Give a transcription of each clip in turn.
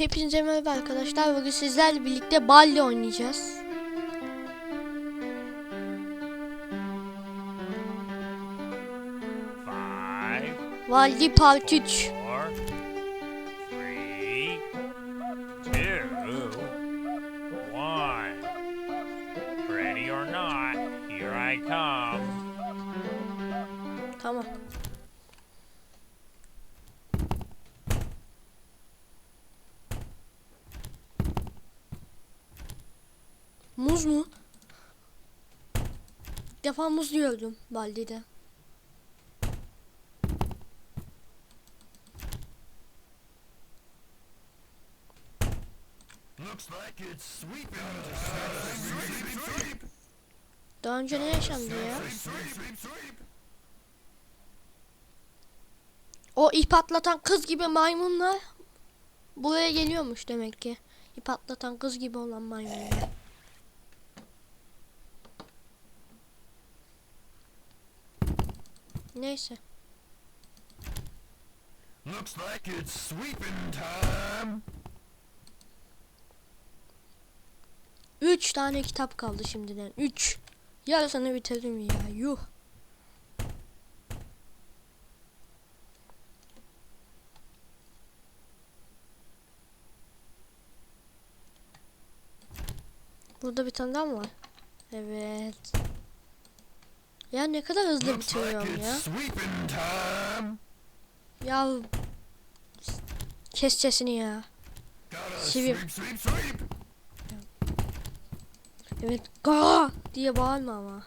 Hepinize merhaba arkadaşlar. Bugün sizlerle birlikte Balli oynayacağız. Valdi Part 3. four, Muz mu? İlk defa muz gördüm Baldi'de. Daha önce ne yaşandı ya? O ip atlatan kız gibi maymunlar buraya geliyormuş demek ki. İp atlatan kız gibi olan maymunlar. Neyse. Looks like it's sweeping time. Üç tane kitap kaldı şimdiden. Üç. Yarısını bitirdim ya. Yuh. Burada bir tane daha mı var? Evet. Ya ne kadar hızlı bitiriyorum ya. Ya kes sesini ya. Sweep. Evet. Ga diye bağırma ama.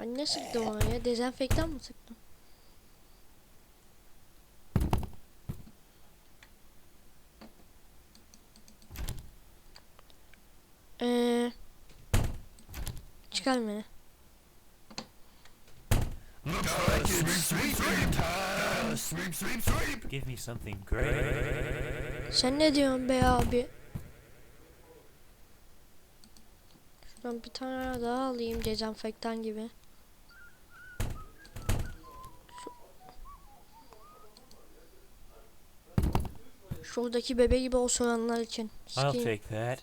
Ben ne sıktım oraya? Dezenfektan mı sıktım? Eee Çıkar beni. Looks like it's sweeping time. Sweep, sweep, sweep. Give me something great. Sen ne diyorsun be abi? Şuradan bir tane daha alayım dezenfektan gibi. Şu- Şuradaki bebe gibi osuranlar için. I'll Sikeyim. take that.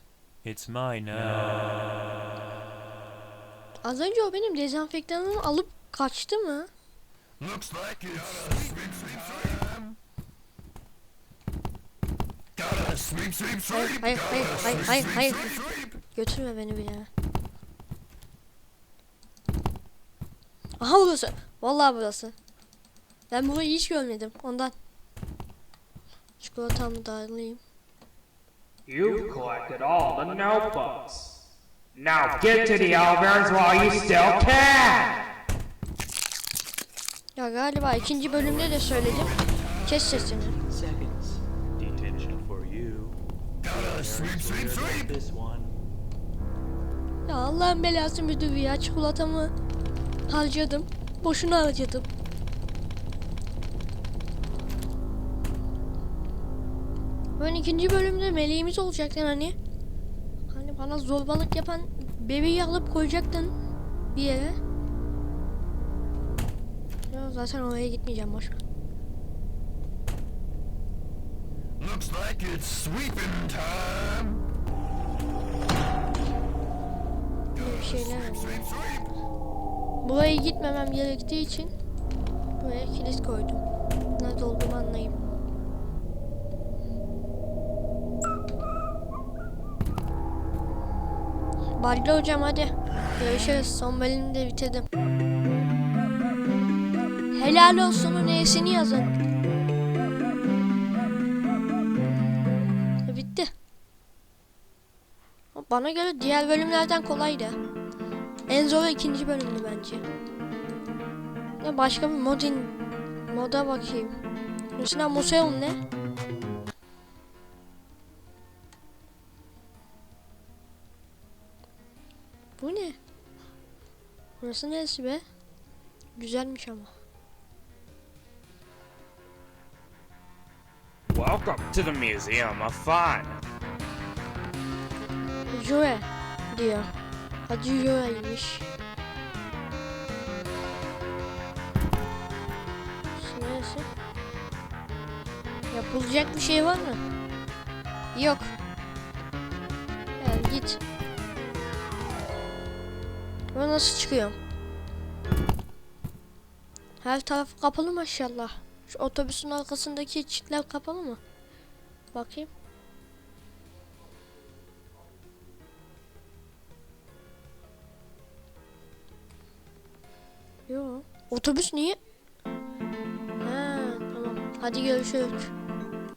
It's mine now. Az önce o benim dezenfektanımı alıp kaçtı mı? Looks like it's sweep, sweep, sweep. Gotta sweep, sweep, Hayır, sweep. hayır, hayır, hayır, hayır. Götürme beni bir yere. Aha burası. Vallahi burası. Ben burayı hiç görmedim. Ondan. Çikolatamı da alayım. You've collected all the notebooks. Now get to the elevators while you still can! Ya galiba ikinci bölümde de söyledim. Kes sesini. seconds. Detention for you. Sweep, sweep, sweep. This one. Ya Allah'ın belası müdürü ya. Çikolatamı harcadım. Boşuna harcadım. Ben ikinci bölümde meleğimiz olacaktın hani. Bana zorbalık yapan bebeği alıp koyacaktın bir yere. Ya zaten oraya gitmeyeceğim boş ver. Looks like it's sweeping time. Bir şeyler. Buraya gitmemem gerektiği için buraya kilit koydum. Nerede olduğumu anlayayım. Balli hocam hadi. Görüşürüz. Son bölümü de bitirdim. Helal olsunun neyesini yazın. E, Bitti. Bana göre diğer bölümlerden kolaydı. En zoru ikinci bölümdü bence. Ya başka bir modin moda bakayım. Mesela museum ne? Bu ne? Burası neresi be? Güzelmiş ama. Welcome to the Museum of Fun. Jure diyor. Adı Jure'ymiş. Neresi? Yapılacak bir şey var mı? Yok. Yani git. Ben nasıl çıkıyorum? Her taraf kapalı maşallah. Şu otobüsün arkasındaki çitler kapalı mı? Bakayım. Yo. Otobüs niye? Ha, tamam. Hadi görüşürüz.